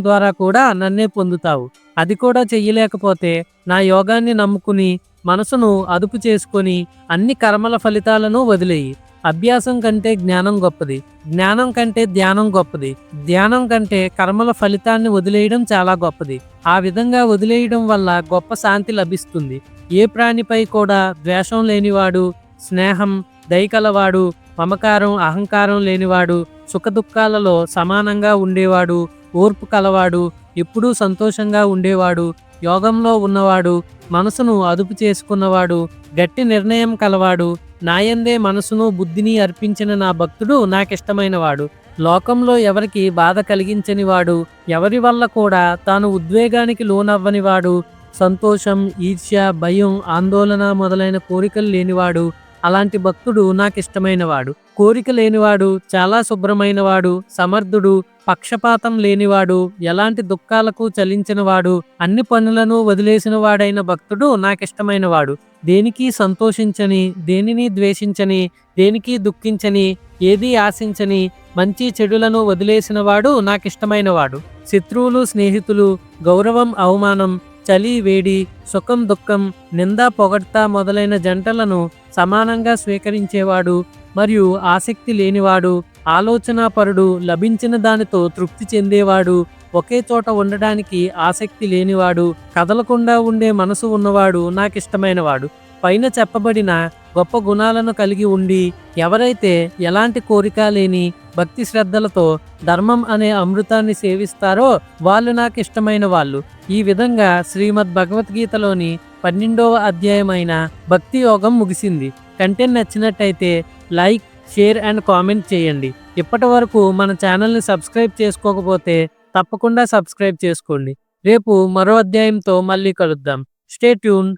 ద్వారా కూడా నన్నే పొందుతావు. అది కూడా చెయ్యలేకపోతే నా యోగాన్ని నమ్ముకుని మనసును అదుపు చేసుకొని అన్ని కర్మల ఫలితాలను వదిలేయి. అభ్యాసం కంటే జ్ఞానం గొప్పది. జ్ఞానం కంటే ధ్యానం గొప్పది. ధ్యానం కంటే కర్మల ఫలితాన్ని వదిలేయడం చాలా గొప్పది. ఆ విధంగా వదిలేయడం వల్ల గొప్ప శాంతి లభిస్తుంది. ఏ ప్రాణిపై కూడా ద్వేషం లేనివాడు స్నేహం దయకలవాడు మమకారం అహంకారం లేనివాడు సుఖదుఖాలలో సమానంగా ఉండేవాడు ఓర్పు కలవాడు ఎప్పుడూ సంతోషంగా ఉండేవాడు యోగంలో ఉన్నవాడు మనసును అదుపు చేసుకున్నవాడు గట్టి నిర్ణయం కలవాడు నాయందే మనసును బుద్ధిని అర్పించిన నా భక్తుడు నాకిష్టమైనవాడు. లోకంలో ఎవరికి బాధ కలిగించని వాడు ఎవరి వల్ల కూడా తాను ఉద్వేగానికి లోనవ్వనివాడు సంతోషం ఈర్ష్య భయం ఆందోళన మొదలైన కోరికలు లేనివాడు అలాంటి భక్తుడు నాకిష్టమైనవాడు. కోరిక లేనివాడు చాలా శుభ్రమైనవాడు సమర్థుడు పక్షపాతం లేనివాడు ఎలాంటి దుఃఖాలకు చలించినవాడు అన్ని పనులను వదిలేసిన వాడైన భక్తుడు నాకిష్టమైనవాడు. దేనికి సంతోషించని దేనిని ద్వేషించని దేనికి దుఃఖించని ఏది ఆశించని మంచి చెడులను వదిలేసినవాడు నాకిష్టమైనవాడు. శత్రువులు స్నేహితులు గౌరవం అవమానం చలి వేడి సుఖం దుఃఖం నింద పొగడ్త మొదలైన జంటలను సమానంగా స్వీకరించేవాడు మరియు ఆసక్తి లేనివాడు ఆలోచనాపరుడు లభించిన దానితో తృప్తి చెందేవాడు ఒకే చోట ఉండడానికి ఆసక్తి లేనివాడు కదలకుండా ఉండే మనసు ఉన్నవాడు నాకిష్టమైనవాడు. పైన చెప్పబడిన గొప్ప గుణాలను కలిగి ఉండి ఎవరైతే ఎలాంటి కోరిక లేని భక్తి శ్రద్ధలతో ధర్మం అనే అమృతాన్ని సేవిస్తారో వాళ్ళు నాకు ఇష్టమైన వాళ్ళు. ఈ విధంగా శ్రీమద్ భగవద్గీతలోని పన్నెండవ అధ్యాయమైన భక్తి యోగం ముగిసింది. కంటెంట్ నచ్చినట్టయితే లైక్ షేర్ అండ్ కామెంట్ చేయండి. ఇప్పటి వరకు మన ఛానల్ని సబ్స్క్రైబ్ చేసుకోకపోతే తప్పకుండా సబ్స్క్రైబ్ చేసుకోండి. రేపు మరో అధ్యాయంతో మళ్ళీ కలుద్దాం. Stay tune